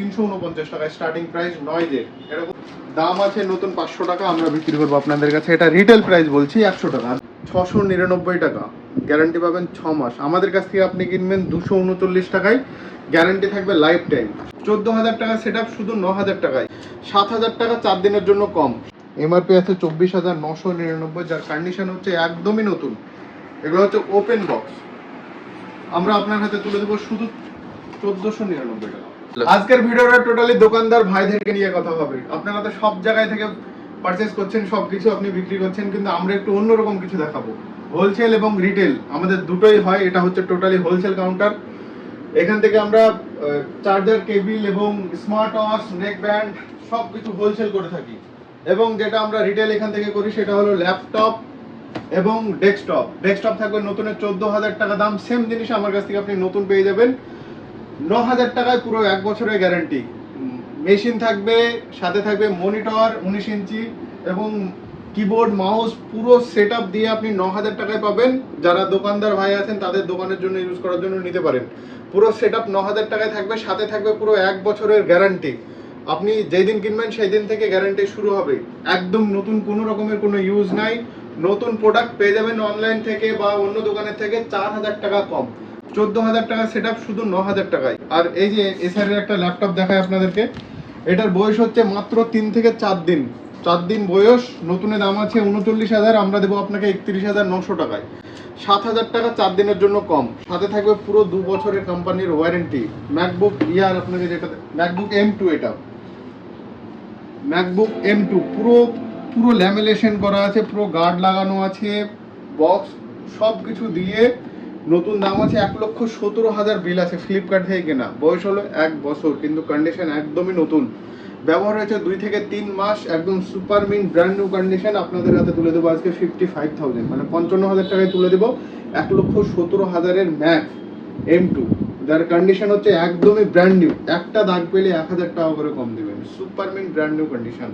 তিনশো উনপঞ্চাশ টাকায় স্টার্টিং প্রাইস নয়েজের এরকম দাম আছে, নতুন পাঁচশো টাকা, আমরা বিক্রি করব আপনাদের কাছে। এটা রিটেল প্রাইস বলছি, একশো টাকা। ছশো নিরানব্বই টাকা। গ্যারান্টি পাবেন ছ মাস। আমাদের কাছ থেকে আপনি কিনবেন দুশো উনচল্লিশ টাকায়। গ্যারান্টি থাকবে লাইফ টাইম চোদ্দ হাজার টাকা সেট শুধু ন হাজার টাকায়। সাত হাজার টাকা চার দিনের জন্য কম। এমআরপি আছে চব্বিশ হাজার নশো নিরানব্বই, যার কন্ডিশন হচ্ছে একদমই নতুন। এগুলো হচ্ছে ওপেন বক্স আমরা আপনার হাতে তুলে দেবো শুধু চোদ্দশো নিরানব্বই টাকা। আজকের ভিডিওটা টোটালি দোকানদার ভাইদেরকে নিয়ে কথা হবে। আপনারা তো সব জায়গায় থেকে পারচেস করছেন সব কিছু আপনি বিক্রি করছেন, কিন্তু আমরা একটু অন্যরকম কিছু দেখাবো। হোলসেল এবং রিটেল আমাদের দুটোই হয়, এটা হচ্ছে টোটালি হোলসেল কাউন্টার এখান থেকে আমরা চার্জার কেবিল এবং স্মার্ট ওয়াচ নেক ব্যান্ড সব কিছু হোলসেল করে থাকি। এবং যেটা আমরা রিটেল এখান থেকে করি, সেটা হলো ল্যাপটপ এবং ডেস্কটপ ডেস্কটপ থাকবে নতুনের চোদ্দ হাজার টাকা দাম সেম জিনিস আমার কাছ থেকে আপনি নতুন পেয়ে যাবেন। ন হাজার টাকায় পুরো এক বছরের গ্যারান্টি মেশিন থাকবে, সাথে থাকবে মনিটর উনিশ ইঞ্চি, এবং কিবোর্ড মাউস পুরো সেট দিয়ে আপনি ন হাজার টাকায় পাবেন। যারা দোকানদার ভাই আছেন, তাদের দোকানের জন্য ইউজ করার জন্য নিতে পারেন। পুরো সেট আপ ন হাজার টাকায় থাকবে, সাথে থাকবে পুরো এক বছরের গ্যারান্টি আপনি যেই দিন কিনবেন সেই দিন থেকে গ্যারান্টি শুরু হবে। একদম নতুন কোনো রকমের কোনো ইউজ নাই। নতুন প্রোডাক্ট পেয়ে যাবেন অনলাইন থেকে বা অন্য দোকানের থেকে চার হাজার টাকা কম। চোদ্দ হাজার টাকা সেট শুধু ন হাজার টাকায়। আর এই যে এসআরের একটা ল্যাপটপ দেখায় আপনাদেরকে, এটার বয়স হচ্ছে মাত্র তিন থেকে চার দিন। চার দিন বয়স, নতুনের দাম আছে উনচল্লিশ হাজার, আমরা দেবো আপনাকে একত্রিশ হাজার নশো টাকায়। সাত হাজার টাকা চার দিনের জন্য কম। সাথে থাকবে পুরো দু বছরের কোম্পানির ওয়ারেন্টি ম্যাকবুক ইয়ার আপনাকে যেটা ম্যাকবুক এম টু এটা। ম্যাকবুক এম টু পুরো পুরো ল্যামিনেশন করা আছে, পুরো গার্ড লাগানো আছে বক্স সব কিছু দিয়ে নতুন দাম আছে এক লক্ষ সতেরো হাজার বিল আছে ফ্লিপকার্ট থেকে কেনা। বয়স হলো এক বছর, কিন্তু কন্ডিশন একদমই নতুন। ব্যবহার হয়েছে দুই থেকে তিন মাস, একদম super mint brand new condition আপনাদের হাতে তুলে দেবো আজকে ফিফটি ফাইভ থাউজেন্ড মানে পঞ্চান্ন হাজার টাকায় তুলে দেবো এক লক্ষ সতেরো হাজারের ম্যাক এম টু যার কন্ডিশন হচ্ছে একদমই ব্র্যান্ড নিউ একটা দাগ পেলে এক হাজার টাকা করে কম দেবেন। Super mint brand new condition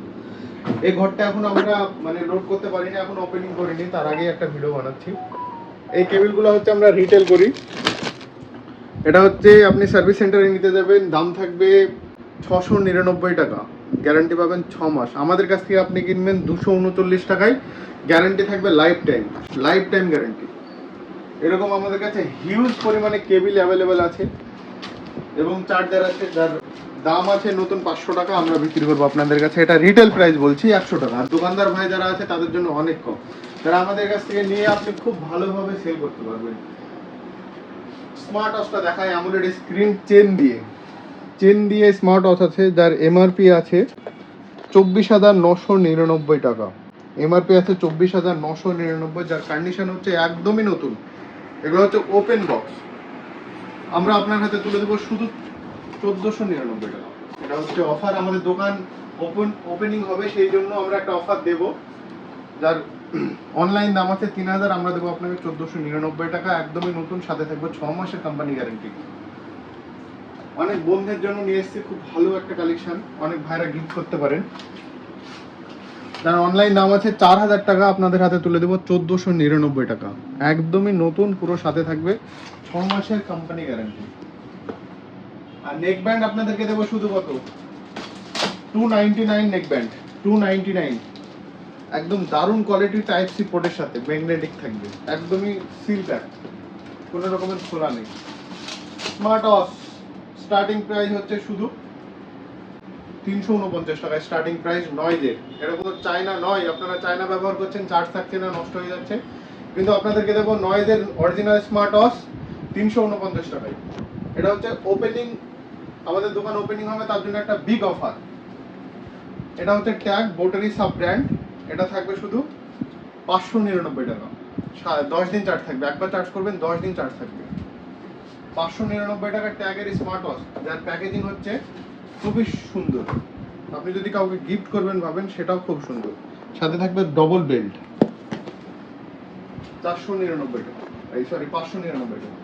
এই ঘরটা এখন আমরা মানে লোড করতে পারিনি, এখন ওপেনিং করিনি, তার আগে একটা ভিডিও বানাচ্ছি। এই কেবিলগুলো হচ্ছে আমরা রিটেল করি। এটা হচ্ছে আপনি সার্ভিস সেন্টারে নিতে যাবেন, দাম থাকবে ছশো নিরানব্বই টাকা। গ্যারান্টি পাবেন ছ মাস। আমাদের কাছ থেকে আপনি কিনবেন দুশো উনচল্লিশ টাকায়। গ্যারান্টি থাকবে lifetime lifetime guarantee এরকম আমাদের কাছে হিউজ পরিমাণে কেবিল অ্যাভেলেবেল আছে। এবং চার্জার আছে, যার দাম আছে নতুন পাঁচশো টাকা, আমরা বিক্রি করব আপনাদের কাছে। এটা রিটেল প্রাইস বলছি, একশো টাকা। আর দোকানদার ভাই যারা আছে, তাদের জন্য অনেক কম। তারা আমাদের কাছ থেকে নিয়ে আপনি খুব ভালোভাবে সেল করতে পারবেন। স্মার্ট ওয়াচটা দেখায় আমলের স্ক্রিন চেন দিয়ে। চেন দিয়ে স্মার্ট ওয়াচ আছে, যার এমআরপি আছে চব্বিশ হাজার নশো নিরানব্বই টাকা। এমআরপি আছে চব্বিশ হাজার নশো নিরানব্বই, যার কন্ডিশন হচ্ছে একদমই নতুন। এগুলো হচ্ছে ওপেন বক্স আমরা আপনার হাতে তুলে দেবো শুধু চোদ্দোশো নিরানব্বই টাকা। এটা হচ্ছে অফার আমাদের দোকান ওপেন ওপেনিং হবে, সেই জন্য আমরা একটা অফার দেব, যার অনলাইন দাম আছে তিন হাজার, আমরা দেবো আপনাকে চোদ্দোশো নিরানব্বই টাকা, একদমই নতুন, সাথে থাকবে ছ মাসের কোম্পানি গ্যারেন্টি অনেক বন্ধুদের জন্য নিয়ে এসেছি, খুব ভালো একটা কালেকশন অনেক ভাইরা গিফট করতে পারেন। তার অনলাইন দাম আছে চার হাজার টাকা, আপনাদের হাতে তুলে দেবো চোদ্দোশো নিরানব্বই টাকা। একদমই নতুন, পুরো সাথে থাকবে ছ মাসের কোম্পানি গ্যারান্টি আর নেক ব্যান্ড আপনাদেরকে দেবো শুধু কত? Two ninety nine neck band two ninety nine একদম দারুণ কোয়ালিটি টাইপ সি পোর্টের সাথে ম্যাগনেটিক থাকবে, একদমই সিল প্যাক কোনো রকমের খোলা নেই। স্মার্ট ওয়াচ স্টার্টিং প্রাইস হচ্ছে শুধু তিনশো উনপঞ্চাশ টাকায় স্টার্টিং প্রাইস নয়েজের এরকম তো চায়না নয়, আপনারা চায়না ব্যবহার করছেন চার্জ থাকছে না, নষ্ট হয়ে যাচ্ছে। কিন্তু আপনাদেরকে দেবো নয়েজের অরিজিনাল স্মার্ট ওয়াচ তিনশো উনপঞ্চাশ টাকায়। এটা হচ্ছে ওপেনিং আমাদের দোকান ওপেনিং হবে, তার জন্য একটা বিগ অফার এটা হচ্ছে ট্যাগ বোটারি সাব ব্র্যান্ড এটা থাকবে শুধু পাঁচশো নিরানব্বই টাকা। দশ দিন চার্জ থাকবে। একবার চার্জ করবেন, দশ দিন চার্জ থাকবে। পাঁচশো নিরানব্বই টাকার ট্যাগের স্মার্ট ওয়াচ যার প্যাকেজিং হচ্ছে খুবই সুন্দর। আপনি যদি কাউকে গিফট করবেন, ভাবেন, সেটাও খুব সুন্দর। সাথে থাকবে ডবল বেল্ট চারশো নিরানব্বই টাকা। এই সরি পাঁচশো নিরানব্বই টাকা।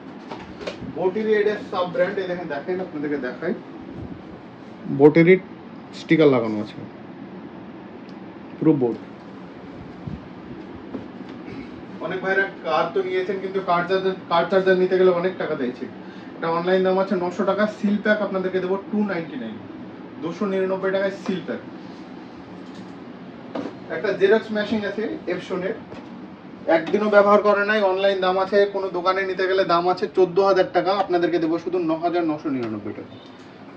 বোটেরি এডের সাব ব্র্যান্ড এই দেখেন দেখেন আপনাদেরকে দেখাই। বোটেরি স্টিকার লাগানো আছে। পুরো বোর্ড অনেক ভাইরা কার তো নিয়েছেন কিন্তু কার চার্জার কার চার্জার নিতে গেলে অনেক টাকা দিয়েছে এটা অনলাইন দাম আছে নশো টাকা সিল প্যাক আপনাদেরকে দেবো টু নাইনটি নাইন দুশো নিরানব্বই টাকায় সিল প্যাক একটা জেরক্স মেশিন আছে এপসনের একদিনও ব্যবহার করে নাই অনলাইন দাম আছে, কোনো দোকানে নিতে গেলে দাম আছে চোদ্দ হাজার টাকা, আপনাদেরকে দেবো শুধু ন হাজার নশো নিরানব্বই টাকা।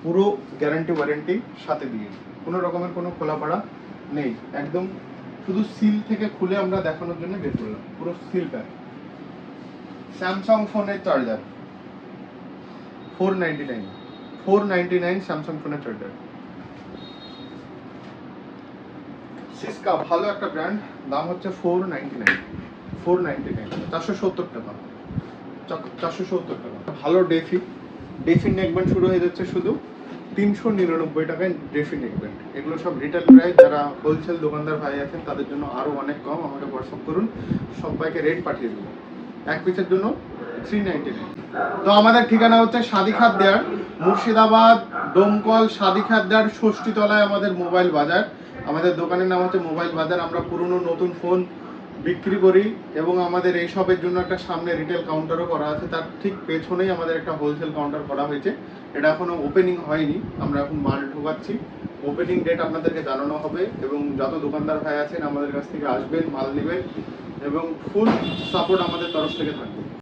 পুরো গ্যারান্টি ওয়ারেন্টি সাথে দিয়ে কোনো রকমের কোনো খোলাপাড়া নেই। একদম শুধু সিল থেকে খুলে আমরা দেখানোর জন্য বের করলাম। পুরো সিল প্যাক স্যামসাং ফোনের charger four ninety nine four ninety nine Samsung ফোনের চার্জার সিসকা ভালো একটা ব্র্যান্ড দাম হচ্ছে four ninety nine four ninety nine. চারশো সত্তর টাকা। চারশো সত্তর টাকা। ভালো ডেফি। ডেফি নেকব্যান্ড শুরু হয়ে যাচ্ছে শুধু তিনশো নিরানব্বই টাকায় ডেফি নেকব্যান্ড এগুলো সব রিটেল প্রাইস যারা হোলসেল দোকানদার ভাই আছেন, তাদের জন্য আরও অনেক কম। আমাকে হোয়াটসঅ্যাপ করুন, সবাইকে রেট পাঠিয়ে দেবো। এক পিসের জন্য থ্রি নাইনটি নাইন তো আমাদের ঠিকানা হচ্ছে সাদি খাদ্যার মুর্শিদাবাদ ডোমকল সাদি খাদ্যার ষষ্ঠীতলায় আমাদের মোবাইল বাজার। আমাদের দোকানের নাম হচ্ছে মোবাইল বাজার। আমরা পুরনো নতুন ফোন বিক্রি করি এবং আমাদের এই জন্য একটা সামনে রিটেল কাউন্টারও করা আছে। তার ঠিক পেছনেই আমাদের একটা হোলসেল কাউন্টার করা হয়েছে। এটা এখনও ওপেনিং হয়নি। আমরা এখন মাল ঢোকাচ্ছি। ওপেনিং ডেট আপনাদেরকে জানানো হবে এবং যত দোকানদার ভাই আছেন আমাদের কাছ থেকে আসবেন, মাল নেবেন এবং ফুল সাপোর্ট আমাদের তরফ থেকে থাকবে।